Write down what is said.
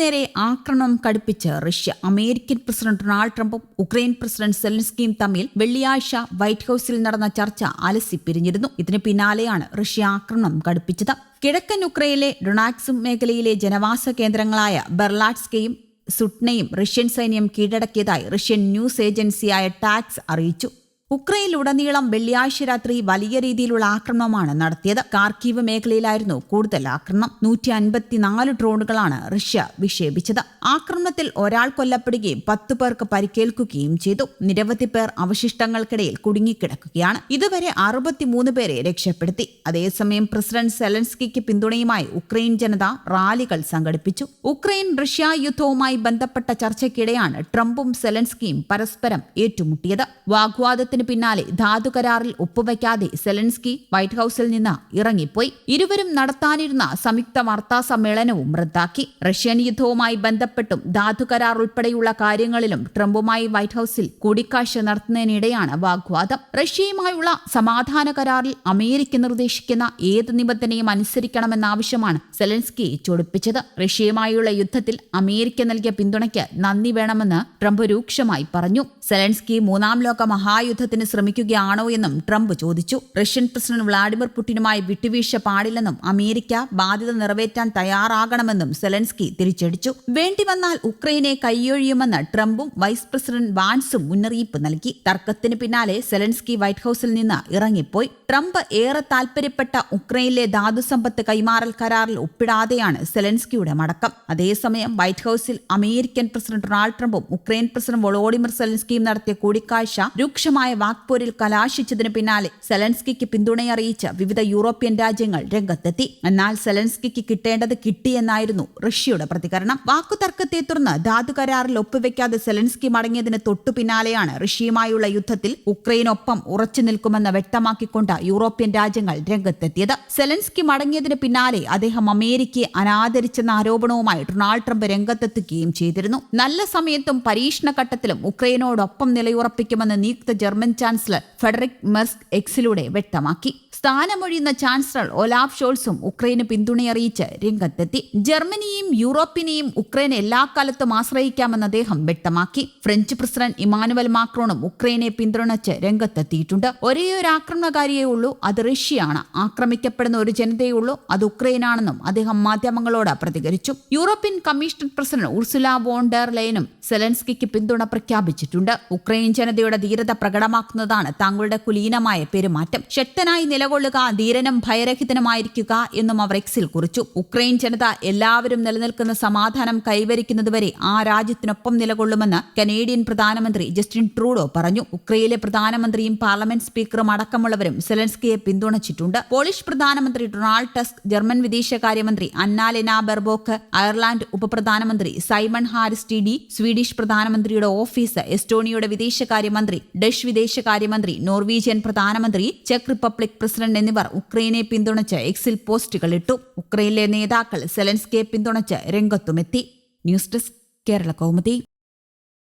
നേരെ ആക്രമണം കടുപ്പിച്ച് റഷ്യ അമേരിക്കൻ പ്രസിഡന്റ് ഡൊണാൾഡ് ട്രംപും ഉക്രൈൻ പ്രസിഡന്റ് സെലൻസ്കിയും തമ്മിൽ വെള്ളിയാഴ്ച വൈറ്റ് ഹൌസിൽ നടന്ന ചർച്ച അലസി പിരിഞ്ഞിരുന്നു. ഇതിന് പിന്നാലെയാണ് റഷ്യ ആക്രമണം കടുപ്പിച്ചത്. കിഴക്കൻ ഉക്രൈനിലെ ഡൊണാക്സും മേഖലയിലെ ജനവാസ കേന്ദ്രങ്ങളായ ബെർലാറ്റ്സ്കയും സുട്നയും റഷ്യൻ സൈന്യം കീഴടക്കിയതായി റഷ്യൻ ന്യൂസ് ഏജൻസിയായ ടാക്സ് അറിയിച്ചു. ഉക്രൈനിലുടനീളം വെള്ളിയാഴ്ച രാത്രി വലിയ രീതിയിലുള്ള ആക്രമണമാണ് നടത്തിയത്. കാർക്കീവ് മേഖലയിലായിരുന്നു കൂടുതൽ ആക്രമണം. നൂറ്റി അൻപത്തിനാല് ഡ്രോണുകളാണ് റഷ്യ വിക്ഷേപിച്ചത്. ആക്രമണത്തിൽ ഒരാൾ കൊല്ലപ്പെടുകയും പത്തു പേർക്ക് പരിക്കേൽക്കുകയും ചെയ്തു. നിരവധി പേർ അവശിഷ്ടങ്ങൾക്കിടയിൽ കുടുങ്ങിക്കിടക്കുകയാണ്. ഇതുവരെ അറുപത്തിമൂന്ന് പേരെ രക്ഷപ്പെടുത്തി. അതേസമയം പ്രസിഡന്റ് സെലൻസ്കിക്ക് പിന്തുണയുമായി ഉക്രൈൻ ജനത റാലികൾ സംഘടിപ്പിച്ചു. ഉക്രൈൻ റഷ്യ യുദ്ധവുമായി ബന്ധപ്പെട്ട ചർച്ചയ്ക്കിടെയാണ് ട്രംപും സെലൻസ്കിയും പരസ്പരം ഏറ്റുമുട്ടിയത്. വാഗ്വാദത്തിന് വിവാദത്തിന് പിന്നാലെ ധാതു കരാറിൽ ഒപ്പുവയ്ക്കാതെ സെലൻസ്കി വൈറ്റ് ഹൌസിൽ നിന്ന് ഇറങ്ങിപ്പോയി. ഇരുവരും നടത്താനിരുന്ന സംയുക്ത വാർത്താ സമ്മേളനവും റദ്ദാക്കി. റഷ്യൻ യുദ്ധവുമായി ബന്ധപ്പെട്ടും ധാതു കരാർ ഉൾപ്പെടെയുള്ള കാര്യങ്ങളിലും ട്രംപുമായി വൈറ്റ് ഹൌസിൽ കൂടിക്കാഴ്ച നടത്തുന്നതിനിടെയാണ് വാഗ്വാദം. റഷ്യയുമായുള്ള സമാധാന കരാറിൽ അമേരിക്ക നിർദ്ദേശിക്കുന്ന ഏത് നിബന്ധനയും അനുസരിക്കണമെന്നാവശ്യമാണ് സെലൻസ്കി ചൊടിപ്പിച്ചത്. റഷ്യയുമായുള്ള യുദ്ധത്തിൽ അമേരിക്ക നൽകിയ പിന്തുണയ്ക്ക് നന്ദി വേണമെന്ന് ട്രംപ് രൂക്ഷമായി പറഞ്ഞു. സെലൻസ്കി മൂന്നാം ലോക മഹായുദ്ധ യുദ്ധത്തിന് ശ്രമിക്കുകയാണോ എന്നും ട്രംപ് ചോദിച്ചു. റഷ്യൻ പ്രസിഡന്റ് വ്ളാഡിമിർ പുടിനുമായി വിട്ടുവീഴ്ച പാടില്ലെന്നും അമേരിക്ക ബാധ്യത നിറവേറ്റാൻ തയ്യാറാകണമെന്നും സെലൻസ്കി തിരിച്ചടിച്ചു. വേണ്ടിവന്നാൽ ഉക്രൈനെ കൈയൊഴിയുമെന്ന് ട്രംപും വൈസ് പ്രസിഡന്റ് വാൻസും മുന്നറിയിപ്പ് നൽകി. തർക്കത്തിന് പിന്നാലെ സെലൻസ്കി വൈറ്റ് ഹൌസിൽ നിന്ന് ഇറങ്ങിപ്പോയി. ട്രംപ് ഏറെ താൽപര്യപ്പെട്ട ഉക്രൈനിലെ ധാതുസമ്പത്ത് കൈമാറൽ കരാറിൽ ഒപ്പിടാതെയാണ് സെലൻസ്കിയുടെ മടക്കം. അതേസമയം വൈറ്റ് ഹൌസിൽ അമേരിക്കൻ പ്രസിഡന്റ് ഡൊണാൾഡ് ട്രംപും ഉക്രൈൻ പ്രസിഡന്റ് വൊളോഡിമിർ സെലൻസ്കിയും നടത്തിയ കൂടിക്കാഴ്ച രൂക്ഷമായ വാക്പോരിൽ കലാശിച്ചതിന് പിന്നാലെ സെലൻസ്കിക്ക് പിന്തുണയറിയിച്ച് വിവിധ യൂറോപ്യൻ രാജ്യങ്ങൾ രംഗത്തെത്തി. എന്നാൽ സെലൻസ്കിക്ക് കിട്ടേണ്ടത് കിട്ടിയെന്നായിരുന്നു റഷ്യയുടെ പ്രതികരണം. വാക്കുതർക്കത്തെ തുടർന്ന് ധാതു കരാറിൽ ഒപ്പുവെക്കാതെ സെലൻസ്കി മടങ്ങിയതിന് തൊട്ടു പിന്നാലെയാണ് റഷ്യയുമായുള്ള യുദ്ധത്തിൽ ഉക്രൈനൊപ്പം ഉറച്ചു നിൽക്കുമെന്ന് വ്യക്തമാക്കിക്കൊണ്ട് യൂറോപ്യൻ രാജ്യങ്ങൾ രംഗത്തെത്തിയത്. സെലൻസ്കി മടങ്ങിയതിന് പിന്നാലെ അദ്ദേഹം അമേരിക്കയെ അനാദരിച്ചെന്ന ആരോപണവുമായി ഡൊണാൾഡ് ട്രംപ് രംഗത്തെത്തുകയും ചെയ്തിരുന്നു. നല്ല സമയത്തും പരീക്ഷണ ഘട്ടത്തിലും ഉക്രൈനോടൊപ്പം നിലയുറപ്പിക്കുമെന്ന് നിയുക്ത ജർമ്മൻ ചാൻസലർ ഫെഡറിക് മെർസ്ക് എക്സിലൂടെ വ്യക്തമാക്കി. സ്ഥാനമൊഴിയുന്ന ചാൻസലർ ഒലാഫ് ഷോൾസും ഉക്രൈന് പിന്തുണയറിയിച്ച് രംഗത്തെത്തി. ജർമ്മനിയും യൂറോപ്പിനെയും ഉക്രൈൻ എല്ലാ കാലത്തും ആശ്രയിക്കാമെന്ന് അദ്ദേഹം വ്യക്തമാക്കി. ഫ്രഞ്ച് പ്രസിഡന്റ് ഇമാനുവൽ മാക്രോണും ഉക്രൈനെ പിന്തുണച്ച് രംഗത്തെത്തിയിട്ടുണ്ട്. ഒരേ ഒരു ആക്രമണകാരിയേ ഉള്ളൂ അത് റഷ്യയാണ്. ആക്രമിക്കപ്പെടുന്ന ഒരു ജനതയേ ഉള്ളൂ അത് ഉക്രൈനാണെന്നും അദ്ദേഹം മാധ്യമങ്ങളോട് പ്രതികരിച്ചു. European commission president Ursula von der ലൈനും സെലൻസ്കിക്ക് പിന്തുണ പ്രഖ്യാപിച്ചിട്ടുണ്ട്. ഉക്രൈൻ ജനതയുടെ ധീരത പ്രകടമാക്കുന്നതാണ് താങ്കളുടെ കുലീനമായ പെരുമാറ്റം. ശക്തനായി നിലകൊള്ളുക ധീരനും ഭയരഹിതനുമായിരിക്കുക എന്നും അവർ എക്സിൽ കുറിച്ചു. ഉക്രൈൻ ജനത എല്ലാവരും നിലനിൽക്കുന്ന സമാധാനം കൈവരിക്കുന്നതുവരെ ആ രാജ്യത്തിനൊപ്പം നിലകൊള്ളുമെന്ന് കനേഡിയൻ പ്രധാനമന്ത്രി ജസ്റ്റിൻ ട്രൂഡോ പറഞ്ഞു. ഉക്രൈനിലെ പ്രധാനമന്ത്രിയും പാർലമെന്റ് സ്പീക്കറും അടക്കമുള്ളവരും സെലൻസ്കിയെ പിന്തുണച്ചിട്ടുണ്ട്. പോളിഷ് പ്രധാനമന്ത്രി ഡൊണാൾഡ് ടസ്ക് ജർമ്മൻ വിദേശകാര്യമന്ത്രി അന്നാലെന ബെർബോക്ക് അയർലാൻഡ് ഉപപ്രധാനമന്ത്രി Simon Harris T D Swedish പ്രധാനമന്ത്രിയുടെ ഓഫീസ് എസ്റ്റോണിയയുടെ വിദേശകാര്യമന്ത്രി ഡച്ച് വിദേശകാര്യമന്ത്രി നോർവീജിയൻ പ്രധാനമന്ത്രി ചെക്ക് റിപ്പബ്ലിക് പ്രസിഡന്റ് എന്നിവർ ഉക്രൈനെ പിന്തുണച്ച് എക്സിൽ പോസ്റ്റുകൾ ഇട്ടു. ഉക്രൈനിലെ നേതാക്കൾ സെലൻസ്കിയെ പിന്തുണച്ച് രംഗത്തുമെത്തി. News desk Kerala Kaumudi.